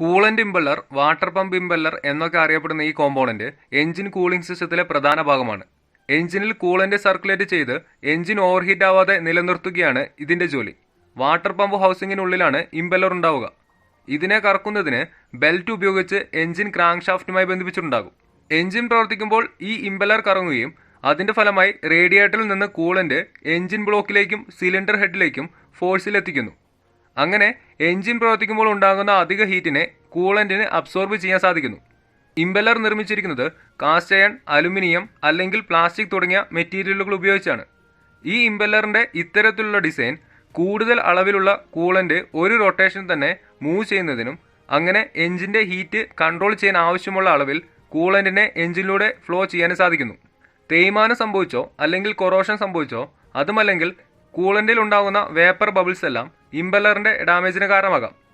Coolant impeller water pump impeller എന്നൊക്കെ അറിയപ്പെടുന്ന ഈ കോമ്പോണന്റ് എഞ്ചിൻ കൂളിംഗ് സിസ്റ്റത്തിലെ പ്രധാന ഭാഗമാണ്. എഞ്ചിനിൽ കൂളന്റ് സർക്കുലേറ്റ് ചെയ്ത് എഞ്ചിൻ ഓവർഹീറ്റ് ആവാതെ നിലനിർത്തുകയാണ് ഇതിന്റെ ജോലി. വാട്ടർ പമ്പ് ഹൗസിങ്ങിനുള്ളിലാണ് ഇമ്പല്ലർ ഉണ്ടാവുക. ഇതിനെ കറക്കുന്നതിന് ബെൽറ്റ് ഉപയോഗിച്ച് എഞ്ചിൻ ക്രാങ്ക് ഷാഫ്റ്റുമായി ബന്ധിപ്പിച്ചിട്ടുണ്ടാകും. എഞ്ചിൻ പ്രവർത്തിക്കുമ്പോൾ ഈ ഇമ്പല്ലർ കറങ്ങുകയും അതിന്റെ ഫലമായി റേഡിയേറ്ററിൽ നിന്ന് കൂളന്റ് എഞ്ചിൻ ബ്ലോക്കിലേക്കും സിലിണ്ടർ ഹെഡിലേക്കും ഫോഴ്സിലെത്തിക്കുന്നു. അങ്ങനെ എഞ്ചിൻ പ്രവർത്തിക്കുമ്പോൾ ഉണ്ടാകുന്ന അധിക ഹീറ്റിനെ കൂളന്റിന് അബ്സോർബ് ചെയ്യാൻ സാധിക്കുന്നു. ഇംബലർ നിർമ്മിച്ചിരിക്കുന്നത് കാസ്റ്റ് അയൺ അലുമിനിയം അല്ലെങ്കിൽ പ്ലാസ്റ്റിക് തുടങ്ങിയ മെറ്റീരിയലുകൾ ഉപയോഗിച്ചാണ്. ഈ ഇംബലറിന്റെ ഇത്തരത്തിലുള്ള ഡിസൈൻ കൂടുതൽ അളവിലുള്ള കൂളന്റ് ഒരു റൊട്ടേഷൻ തന്നെ മൂവ് ചെയ്യുന്നതിനും അങ്ങനെ എഞ്ചിന്റെ ഹീറ്റ് കൺട്രോൾ ചെയ്യാൻ ആവശ്യമുള്ള അളവിൽ കൂളന്റിനെ എഞ്ചിനിലൂടെ ഫ്ലോ ചെയ്യാനും സാധിക്കുന്നു. തേയ്മാനം സംഭവിച്ചോ അല്ലെങ്കിൽ കൊറോഷൻ സംഭവിച്ചോ അതുമല്ലെങ്കിൽ കൂളന്റിൽ ഉണ്ടാകുന്ന വേപ്പർ ബബിൾസ് എല്ലാം ഇമ്പല്ലറിന്റെ ഡാമേജിന് കാരണമാകാം.